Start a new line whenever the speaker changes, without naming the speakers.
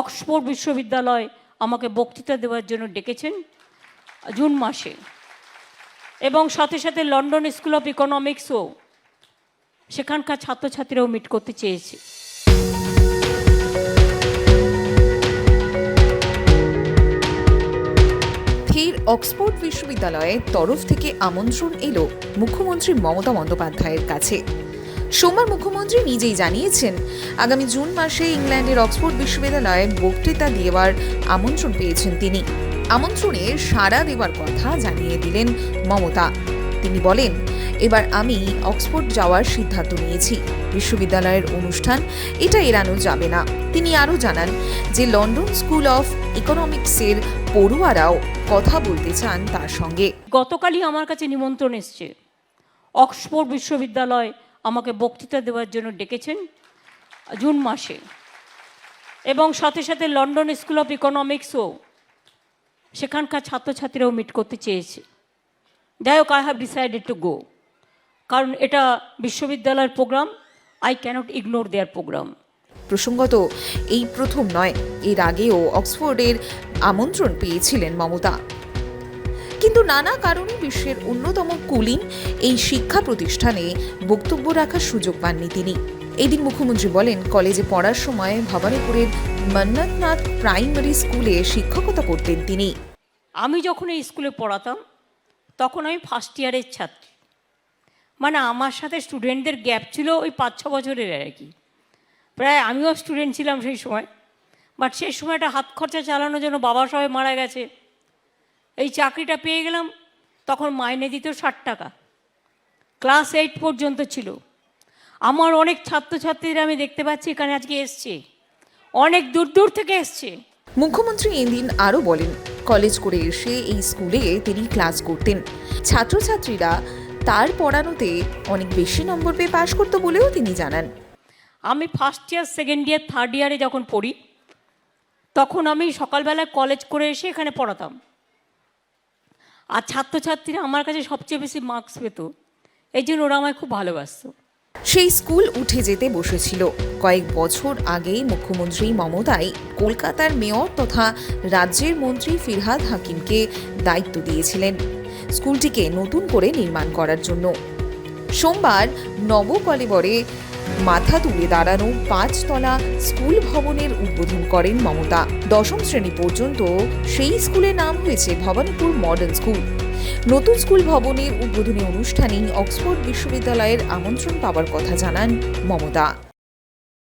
Oxford বিশ্ববিদ্যালয় আমাকে বক্তৃতা দেওয়ার জন্য ডেকেছেন জুন মাসে। এবং সাথে সাথে লন্ডন স্কুল অফ ইকোনমিক্সও সেখানকার ছাত্রছাত্রীরাও মিট করতে চেয়েছে।
ফের অক্সফোর্ড বিশ্ববিদ্যালয়ের তরফ থেকে আমন্ত্রণ এলো মুখ্যমন্ত্রী মমতা বন্দ্যোপাধ্যায়ের কাছে। সোমবার মুখ্যমন্ত্রী নিজেই জানিয়েছেন, আগামী জুন মাসে ইংল্যান্ডের অক্সফোর্ড বিশ্ববিদ্যালয়ে বক্তৃতা দেওয়ার আমন্ত্রণ পেয়েছেন তিনি। আমন্ত্রণে সাড়া দেওয়ার কথা জানিয়ে দিলেন মমতা। তিনি বলেন, এবার আমি অক্সফোর্ড যাওয়ার সিদ্ধান্ত নিয়েছি। বিশ্ববিদ্যালয়ের অনুষ্ঠান এটা এড়ানো যাবে না। তিনি আরও জানান যে, লন্ডন স্কুল অফ ইকোনমিক্সের পড়ুয়ারাও কথা বলতে চান তার সঙ্গে।
গতকালই আমার কাছে নিমন্ত্রণ এসছে। অক্সফোর্ড বিশ্ববিদ্যালয় আমাকে বক্তৃতা দেওয়ার জন্য ডেকেছেন জুন মাসে। এবং সাথে সাথে লন্ডন স্কুল অফ ইকোনমিক্সও সেখানকার ছাত্রছাত্রীরাও মিট করতে চেয়েছে। যাই হোক I have decided to go কারণ এটা বিশ্ববিদ্যালয়ের program I can't ignore their program.
প্রসঙ্গত, এই প্রথম নয়, এর আগেও অক্সফোর্ডের আমন্ত্রণ পেয়েছিলেন মমতা। কিন্তু নানা কারণে বিশ্বের অন্যতম কুলিন এই শিক্ষা প্রতিষ্ঠানে বক্তব্য রাখার সুযোগ পাননি তিনি। এদিন মুখ্যমন্ত্রী বলেন, কলেজে পড়ার সময় ভবানীপুরের মন্নাথনাথ প্রাইমারি স্কুলে শিক্ষকতা করতেন তিনি।
আমি যখন এই স্কুলে পড়াতাম, তখন আমি ফার্স্ট ইয়ারের ছাত্রী। মানে আমার সাথে স্টুডেন্টদের গ্যাপ ছিল ওই পাঁচ ছ বছরের আর কি। প্রায় আমিও স্টুডেন্ট ছিলাম সেই সময়। বাট সেই সময়টা হাত খরচা চালানোর জন্য বাবা সবাই মারা গেছে। এই চাকরিটা পেয়ে গেলাম তখন মাইনে দিত ষাট টাকা। ক্লাস এইট পর্যন্ত ছিল। আমার অনেক ছাত্রছাত্রীরা আমি দেখতে পাচ্ছি এখানে আজকে এসছে। অনেক দূর দূর থেকে এসছে।
মুখ্যমন্ত্রী এদিন আরও বলেন কলেজ করে এসে এই স্কুলে তিনি ক্লাস করতেন। ছাত্রছাত্রীরা তার পড়ানোতে অনেক বেশি নম্বর পেয়ে পাশ করতো বলেও তিনি জানান।
আমি first year second year third ইয়ারে যখন পড়ি তখন আমি সকালবেলা কলেজ করে এসে এখানে পড়াতাম। আর ছাত্রছাত্রীরা আমার কাছে সবচেয়ে বেশি মার্কস পেত। এই জন্য ওরা আমায় খুব ভালোবাসতো।
সেই স্কুল উঠে যেতে বসেছিল। কয়েক বছর আগেই মুখ্যমন্ত্রী মমতাই কলকাতার মেয়র তথা রাজ্যের মন্ত্রী ফিরহাদ হাকিমকে দায়িত্ব দিয়েছিলেন স্কুলটিকে নতুন করে নির্মাণ করার জন্য। সোমবার নবকলেবরে মাথা তুলে দাঁড়ানো পাঁচতলা স্কুল ভবনের উদ্বোধন করেন মমতা। দশম শ্রেণি পর্যন্ত সেই স্কুলের নাম হয়েছে ভবানীপুর মডার্ন স্কুল। নতুন স্কুল ভবনের উদ্বোধনী অনুষ্ঠানেই অক্সফোর্ড বিশ্ববিদ্যালয়ের আমন্ত্রণ পাওয়ার কথা জানান মমতা।